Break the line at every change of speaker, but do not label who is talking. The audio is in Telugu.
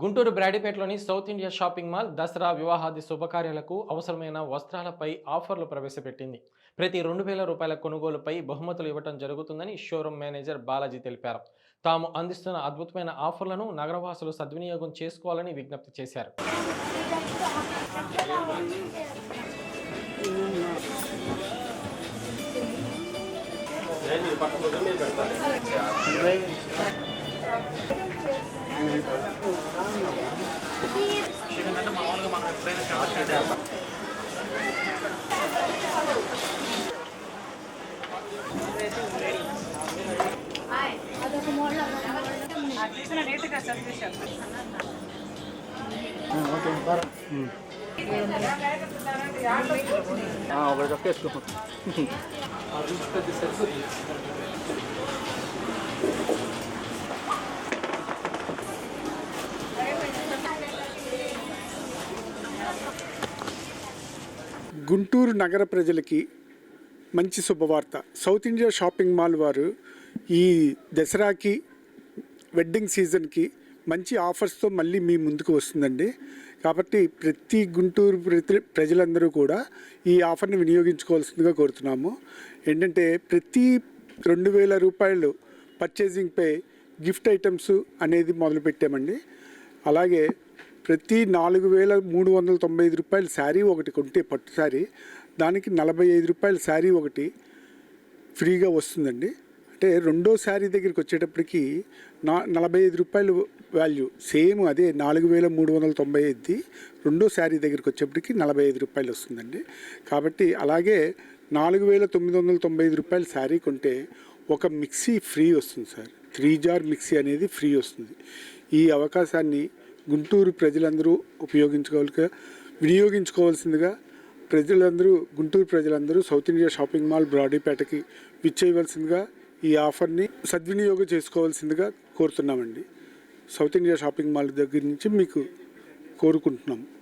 Guntur బ్రాడీపేటలోని South India shopping mall Dasara వివాహాది శుభకార్యాలకు అవసరమైన వస్త్రాలపై ఆఫర్లు ప్రవేశపెట్టింది. ప్రతి రెండు వేల రూపాయల కొనుగోలుపై బహుమతులు ఇవ్వటం జరుగుతుందని షోరూమ్ మేనేజర్ బాలాజీ తెలిపారు. తాము అందిస్తున్న అద్భుతమైన ఆఫర్లను నగరవాసులు సద్వినియోగం చేసుకోవాలని విజ్ఞప్తి చేశారు.
తీసిన నీట్గా చదివేశారు
ఒకటి
గుంటూరు నగర ప్రజలకి మంచి శుభవార్త. సౌత్ ఇండియా షాపింగ్ మాల్ వారు ఈ దసరాకి వెడ్డింగ్ సీజన్కి మంచి ఆఫర్స్తో మళ్ళీ మీ ముందుకు వస్తుందండి. కాబట్టి ప్రతి గుంటూరు ప్రతి ప్రజలందరూ కూడా ఈ ఆఫర్ని వినియోగించుకోవాల్సిందిగా కోరుతున్నాము. ఏంటంటే ప్రతి రెండు వేల రూపాయలు పర్చేసింగ్పై గిఫ్ట్ ఐటమ్స్ అనేది మొదలుపెట్టామండి. అలాగే ప్రతి నాలుగు వేల మూడు వందల తొంభై ఐదు రూపాయల శారీ ఒకటి కొంటే పట్టు శారీ దానికి నలభై ఐదు రూపాయల శారీ ఒకటి ఫ్రీగా వస్తుందండి. అంటే రెండో శారీ దగ్గరికి వచ్చేటప్పటికి నా నలభై ఐదు రూపాయలు వాల్యూ సేమ్ అదే నాలుగు వేల మూడు వందల తొంభై ఐదుది రెండో శారీ దగ్గరికి వచ్చేప్పటికి నలభై ఐదు రూపాయలు వస్తుందండి. కాబట్టి అలాగే నాలుగు వేల తొమ్మిది వందల తొంభై ఐదు రూపాయల శారీ కొంటే ఒక మిక్సీ ఫ్రీ వస్తుంది సార్. త్రీ జార్ మిక్సీ అనేది ఫ్రీ వస్తుంది. ఈ అవకాశాన్ని గుంటూరు ప్రజలందరూ ఉపయోగించుకోవాలి వినియోగించుకోవాల్సిందిగా ప్రజలందరూ గుంటూరు ప్రజలందరూ సౌత్ ఇండియా షాపింగ్ మాల్ బ్రాడీపేటకి విచ్చేయవలసిందిగా ఈ ఆఫర్ని సద్వినియోగం చేసుకోవాల్సిందిగా కోరుతున్నామండి. సౌత్ ఇండియా షాపింగ్ మాల్ దగ్గర నుంచి మీకు కోరుకుంటున్నాం.